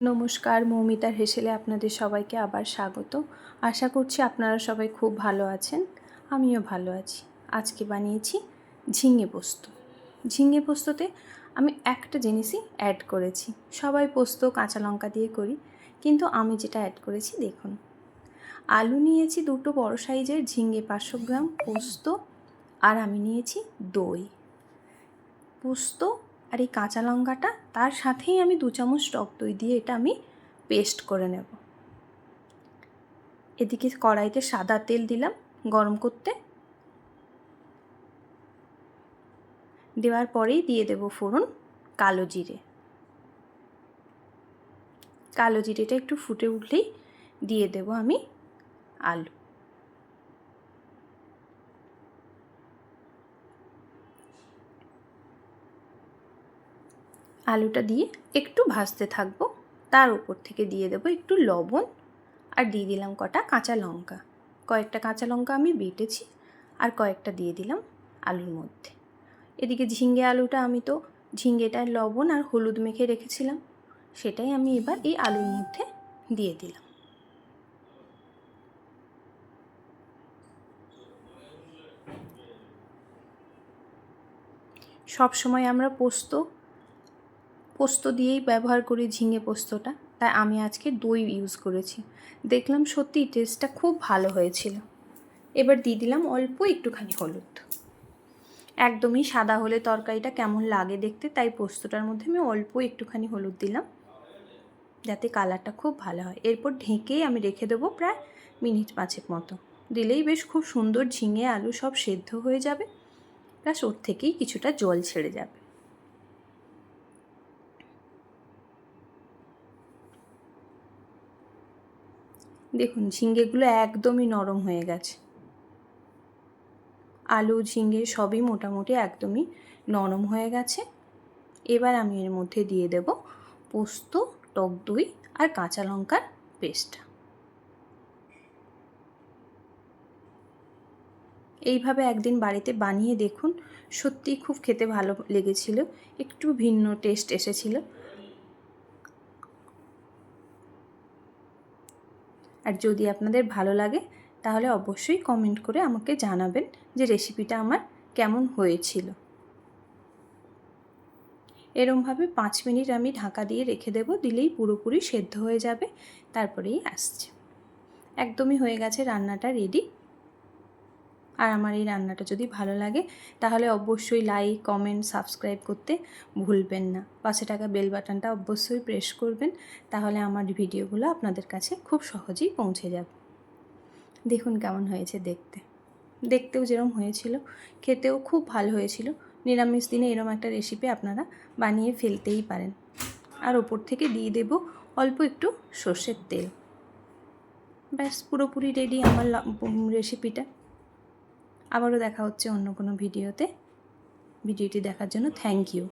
নমস্কার, মৌমিতার হেসেলে আপনাদের সবাইকে আবার স্বাগত। আশা করছি আপনারা সবাই খুব ভালো আছেন, আমিও ভালো আছি। আজকে বানিয়েছি ঝিঙে পোস্ত। ঝিঙে পোস্ততে আমি একটা জিনিসই অ্যাড করেছি। সবাই পোস্ত কাঁচা লঙ্কা দিয়ে করি, কিন্তু আমি যেটা অ্যাড করেছি দেখুন। আলু নিয়েছি দুটো বড় সাইজের ঝিঙে পাঁচশো গ্রাম পোস্ত, আর আমি নিয়েছি দই। পোস্ত আর এই কাঁচা লঙ্কাটা তার সাথেই আমি দু চামচ টক দই দিয়ে এটা আমি পেস্ট করে নেব। এদিকে কড়াইতে সাদা তেল দিলাম গরম করতে। দেওয়ার পরেই দিয়ে দেব ফোড়ন কালো জিরে। কালো জিরেটা একটু ফুটে উঠলেই দিয়ে দেব আমি আলু। আলুটা দিয়ে একটু ভাজতে থাকব। তার উপর থেকে দিয়ে দেবো একটু লবণ আর দিয়ে দিলাম কটা কাঁচা লঙ্কা। কয়েকটা কাঁচা লঙ্কা আমি বেটেছি আর কয়েকটা দিয়ে দিলাম আলুর মধ্যে। এদিকে ঝিঙ্গে আলুটা আমি তো ঝিঙ্গেটায় লবণ আর হলুদ মেখে রেখেছিলাম, সেটাই আমি এবার এই আলুর মধ্যে দিয়ে দিলাম। সব সময় আমরা পোস্ত পোস্ত দিয়েই ব্যবহার করি ঝিঙে পোস্তটা, তাই আমি আজকে দই ইউজ করেছি। দেখলাম সত্যি টেস্টটা খুব ভালো হয়েছিল। এবার দিয়ে দিলাম অল্প একটুখানি হলুদ। একদমই সাদা হলে তরকারিটা কেমন লাগে দেখতে, তাই পোস্তটার মধ্যে আমি অল্প একটুখানি হলুদ দিলাম, যাতে কালারটা খুব ভালো হয়। এরপর ঢেকেই আমি রেখে দেবো প্রায় মিনিট পাঁচেক মতো। দিলেই বেশ খুব সুন্দর ঝিঙে, আলু সব সেদ্ধ হয়ে যাবে প্লাস ওর থেকেই কিছুটা জল ছেড়ে যাবে। দেখুন, ঝিঙ্গেগুলো একদমই নরম হয়ে গেছে। আলু, ঝিঙ্গে সবই মোটামুটি একদমই নরম হয়ে গেছে। এবার আমি এর মধ্যে দিয়ে দেব পোস্ত, টক দই আর কাঁচা লঙ্কার পেস্টটা এইভাবে একদিন বাড়িতে বানিয়ে দেখুন, সত্যিই খুব খেতে ভালো লেগেছিল, একটু ভিন্ন টেস্ট এসেছিল। আর যদি আপনাদের ভালো লাগে, তাহলে অবশ্যই কমেন্ট করে আমাকে জানাবেন যে রেসিপিটা আমার কেমন হয়েছিল। এরমভাবে পাঁচ মিনিট আমি ঢাকা দিয়ে রেখে দেবো, দিলেই পুরোপুরি সেদ্ধ হয়ে যাবে, তারপরেই আসছে। একদমই হয়ে গেছে রান্নাটা রেডি আর আমার এই রান্নাটা যদি ভালো লাগে, তাহলে অবশ্যই লাইক কমেন্ট সাবস্ক্রাইব করতে ভুলবেন না। পাশে টাকা বেল বাটনটা অবশ্যই প্রেস করবেন, তাহলে আমার ভিডিওগুলো আপনাদের কাছে খুব সহজেই পৌঁছে যাবে। দেখুন কেমন হয়েছে দেখতে। দেখতেও যেরম হয়েছিল, খেতেও খুব ভালো হয়েছিল। নিরামিষ দিনে এরম একটা রেসিপি আপনারা বানিয়ে ফেলতেই পারেন। আর ওপর থেকে দিয়ে দেব অল্প একটু সর্ষের তেল। ব্যাস পুরোপুরি রেডি আমার রেসিপিটা আবারও দেখা হচ্ছে অন্য কোনো ভিডিওতে। ভিডিওটি দেখার জন্য থ্যাংক ইউ